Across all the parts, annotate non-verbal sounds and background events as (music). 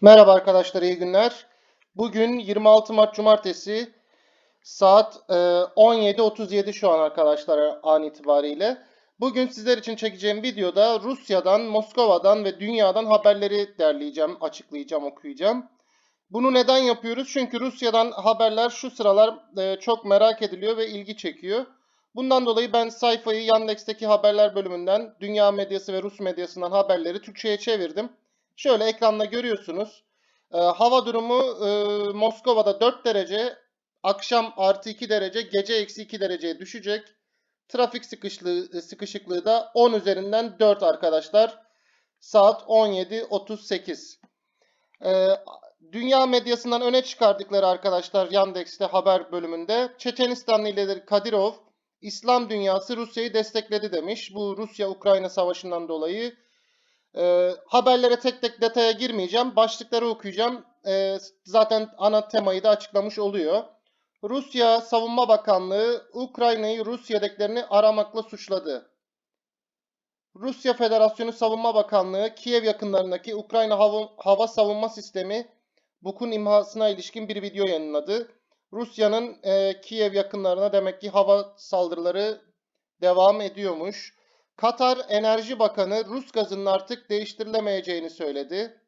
Merhaba arkadaşlar, iyi günler. Bugün 26 Mart Cumartesi saat e, 17.37 şu an arkadaşlar an itibariyle. Bugün sizler için çekeceğim videoda Rusya'dan, Moskova'dan ve dünyadan haberleri derleyeceğim, açıklayacağım, okuyacağım. Bunu neden yapıyoruz? Çünkü Rusya'dan haberler şu sıralar e, çok merak ediliyor ve ilgi çekiyor. Bundan dolayı ben sayfayı Yandex'teki haberler bölümünden dünya medyası ve Rus medyasından haberleri Türkçe'ye çevirdim. Şöyle ekranda görüyorsunuz. Ee, hava durumu e, Moskova'da 4 derece, akşam artı 2 derece, gece eksi 2 dereceye düşecek. Trafik sıkışlığı, sıkışıklığı da 10 üzerinden 4 arkadaşlar. Saat 17.38. Ee, dünya medyasından öne çıkardıkları arkadaşlar Yandex'te haber bölümünde Çeçenistanlı lideri Kadirov İslam dünyası Rusya'yı destekledi demiş. Bu Rusya-Ukrayna savaşından dolayı e, haberlere tek tek detaya girmeyeceğim. Başlıkları okuyacağım. E, zaten ana temayı da açıklamış oluyor. Rusya Savunma Bakanlığı Ukrayna'yı Rus yedeklerini aramakla suçladı. Rusya Federasyonu Savunma Bakanlığı Kiev yakınlarındaki Ukrayna hava, hava savunma sistemi Buk'un imhasına ilişkin bir video yayınladı. Rusya'nın e, Kiev yakınlarına demek ki hava saldırıları devam ediyormuş. Katar Enerji Bakanı Rus gazının artık değiştirilemeyeceğini söyledi.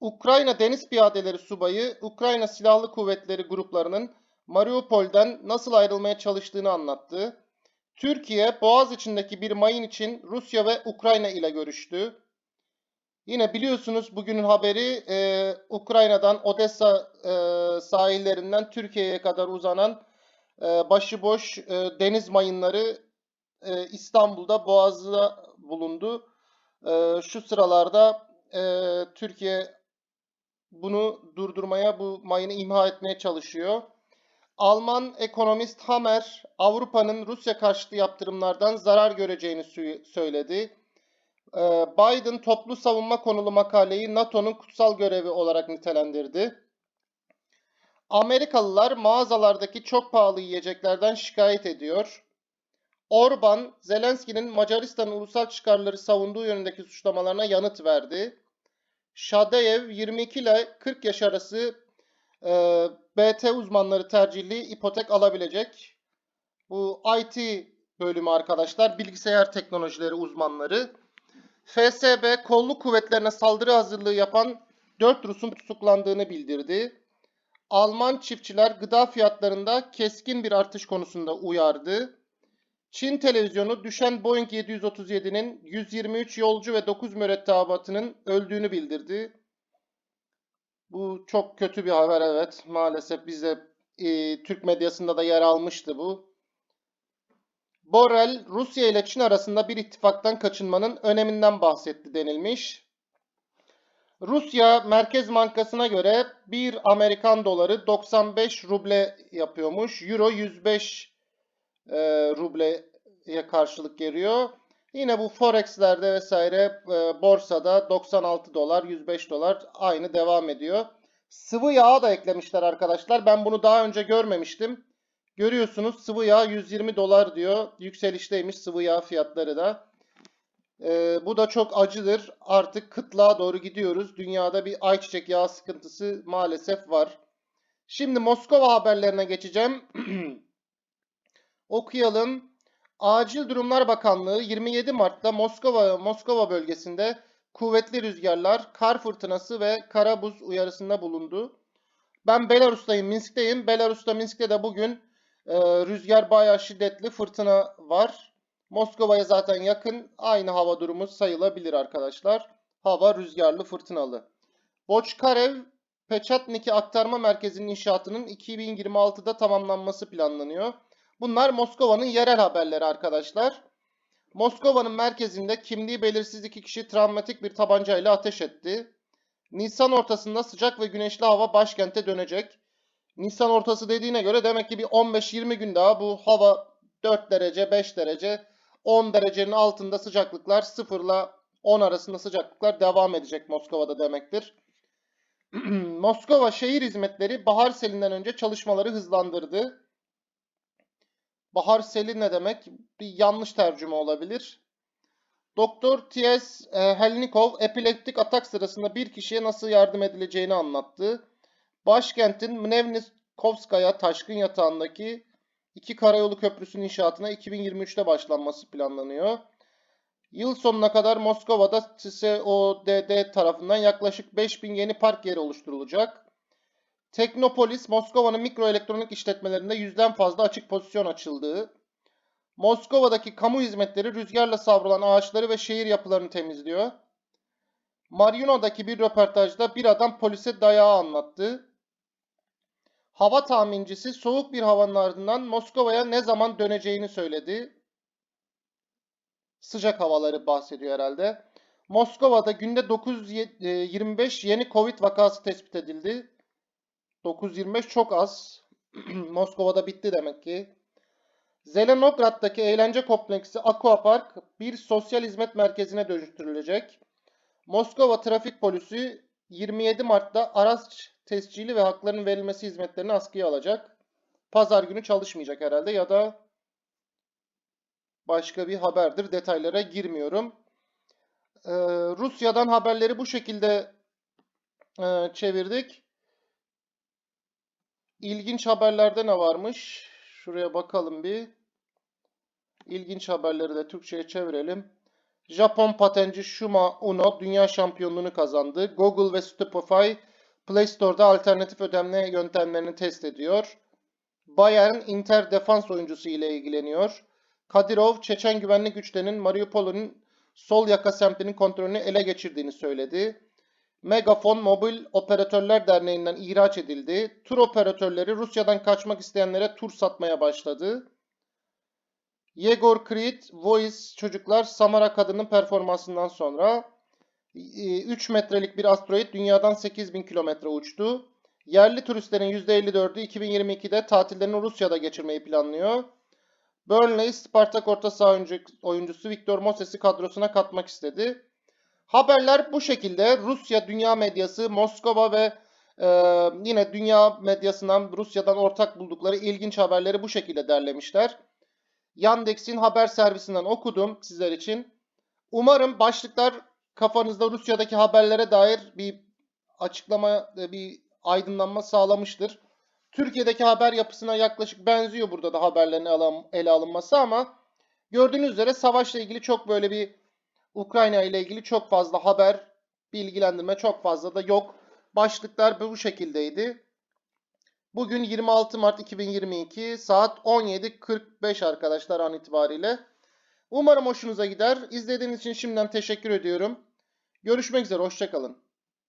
Ukrayna Deniz Piyadeleri Subayı Ukrayna Silahlı Kuvvetleri gruplarının Mariupol'den nasıl ayrılmaya çalıştığını anlattı. Türkiye Boğaz içindeki bir mayın için Rusya ve Ukrayna ile görüştü. Yine biliyorsunuz bugünün haberi e, Ukrayna'dan Odessa e, sahillerinden Türkiye'ye kadar uzanan e, başıboş e, deniz mayınları e, İstanbul'da Boğaz'da bulundu. E, şu sıralarda e, Türkiye bunu durdurmaya, bu mayını imha etmeye çalışıyor. Alman ekonomist Hammer, Avrupa'nın Rusya karşıtı yaptırımlardan zarar göreceğini söyledi. Ee, Biden toplu savunma konulu makaleyi NATO'nun kutsal görevi olarak nitelendirdi. Amerikalılar mağazalardaki çok pahalı yiyeceklerden şikayet ediyor. Orban, Zelenski'nin Macaristan'ın ulusal çıkarları savunduğu yönündeki suçlamalarına yanıt verdi. Şadeyev 22 ile 40 yaş arası e, BT uzmanları tercihli ipotek alabilecek. Bu IT bölümü arkadaşlar, bilgisayar teknolojileri uzmanları. FSB kolluk kuvvetlerine saldırı hazırlığı yapan 4 Rus'un tutuklandığını bildirdi. Alman çiftçiler gıda fiyatlarında keskin bir artış konusunda uyardı. Çin televizyonu düşen Boeing 737'nin 123 yolcu ve 9 mürettebatının öldüğünü bildirdi. Bu çok kötü bir haber evet. Maalesef bize e, Türk medyasında da yer almıştı bu. Borrell, Rusya ile Çin arasında bir ittifaktan kaçınmanın öneminden bahsetti denilmiş. Rusya Merkez Bankası'na göre bir Amerikan doları 95 ruble yapıyormuş. Euro 105 e, rubleye karşılık geliyor. Yine bu forexlerde vesaire e, borsada 96 dolar, 105 dolar aynı devam ediyor. Sıvı yağ da eklemişler arkadaşlar. Ben bunu daha önce görmemiştim. Görüyorsunuz sıvı yağ 120 dolar diyor. Yükselişteymiş sıvı yağ fiyatları da. Ee, bu da çok acıdır. Artık kıtlığa doğru gidiyoruz. Dünyada bir ayçiçek yağı sıkıntısı maalesef var. Şimdi Moskova haberlerine geçeceğim. (clears throat) Okuyalım. Acil Durumlar Bakanlığı 27 Mart'ta Moskova Moskova bölgesinde kuvvetli rüzgarlar, kar fırtınası ve kara buz uyarısında bulundu. Ben Belarus'tayım, Minsk'teyim. Belarus'ta Minsk'te de bugün e, rüzgar bayağı şiddetli fırtına var. Moskova'ya zaten yakın aynı hava durumu sayılabilir arkadaşlar. Hava rüzgarlı fırtınalı. Boçkarev Peçatniki Aktarma Merkezi'nin inşaatının 2026'da tamamlanması planlanıyor. Bunlar Moskova'nın yerel haberleri arkadaşlar. Moskova'nın merkezinde kimliği belirsiz iki kişi travmatik bir tabancayla ateş etti. Nisan ortasında sıcak ve güneşli hava başkente dönecek. Nisan ortası dediğine göre demek ki bir 15-20 gün daha bu hava 4 derece, 5 derece, 10 derecenin altında sıcaklıklar 0 ile 10 arasında sıcaklıklar devam edecek Moskova'da demektir. (clears throat) Moskova Şehir Hizmetleri bahar selinden önce çalışmaları hızlandırdı. Bahar seli ne demek? Bir yanlış tercüme olabilir. Doktor T.S. e, Helnikov epileptik atak sırasında bir kişiye nasıl yardım edileceğini anlattı. Başkentin Mnevnikovskaya taşkın yatağındaki iki karayolu köprüsünün inşaatına 2023'te başlanması planlanıyor. Yıl sonuna kadar Moskova'da TSODD tarafından yaklaşık 5000 yeni park yeri oluşturulacak. Teknopolis, Moskova'nın mikroelektronik işletmelerinde yüzden fazla açık pozisyon açıldığı, Moskova'daki kamu hizmetleri rüzgarla savrulan ağaçları ve şehir yapılarını temizliyor. Marino'daki bir röportajda bir adam polise dayağı anlattı. Hava tahmincisi soğuk bir havanın ardından Moskova'ya ne zaman döneceğini söyledi. Sıcak havaları bahsediyor herhalde. Moskova'da günde 925 yeni Covid vakası tespit edildi. 925 çok az. (clears throat) Moskova'da bitti demek ki. Zelenograd'daki eğlence kompleksi Aquapark bir sosyal hizmet merkezine dönüştürülecek. Moskova Trafik Polisi 27 Mart'ta araç tescili ve hakların verilmesi hizmetlerini askıya alacak. Pazar günü çalışmayacak herhalde ya da başka bir haberdir. Detaylara girmiyorum. Ee, Rusya'dan haberleri bu şekilde e, çevirdik. İlginç haberlerde ne varmış? Şuraya bakalım bir. İlginç haberleri de Türkçe'ye çevirelim. Japon patenci Shuma Uno dünya şampiyonluğunu kazandı. Google ve Spotify Play Store'da alternatif ödeme yöntemlerini test ediyor. Bayern Inter defans oyuncusu ile ilgileniyor. Kadirov, Çeçen güvenlik güçlerinin Mariupol'un sol yaka semtinin kontrolünü ele geçirdiğini söyledi. Megafon Mobil Operatörler Derneği'nden ihraç edildi. Tur operatörleri Rusya'dan kaçmak isteyenlere tur satmaya başladı. Yegor Krit, Voice çocuklar Samara kadının performansından sonra 3 metrelik bir asteroid dünyadan 8000 kilometre uçtu. Yerli turistlerin %54'ü 2022'de tatillerini Rusya'da geçirmeyi planlıyor. Burnley, Spartak orta saha oyuncusu Victor Moses'i kadrosuna katmak istedi. Haberler bu şekilde. Rusya dünya medyası, Moskova ve e, yine dünya medyasından Rusya'dan ortak buldukları ilginç haberleri bu şekilde derlemişler. Yandex'in haber servisinden okudum sizler için. Umarım başlıklar kafanızda Rusya'daki haberlere dair bir açıklama, bir aydınlanma sağlamıştır. Türkiye'deki haber yapısına yaklaşık benziyor burada da haberlerin ele alınması ama gördüğünüz üzere savaşla ilgili çok böyle bir Ukrayna ile ilgili çok fazla haber, bilgilendirme çok fazla da yok. Başlıklar bu şekildeydi. Bugün 26 Mart 2022 saat 17.45 arkadaşlar an itibariyle. Umarım hoşunuza gider. İzlediğiniz için şimdiden teşekkür ediyorum. Görüşmek üzere, hoşçakalın.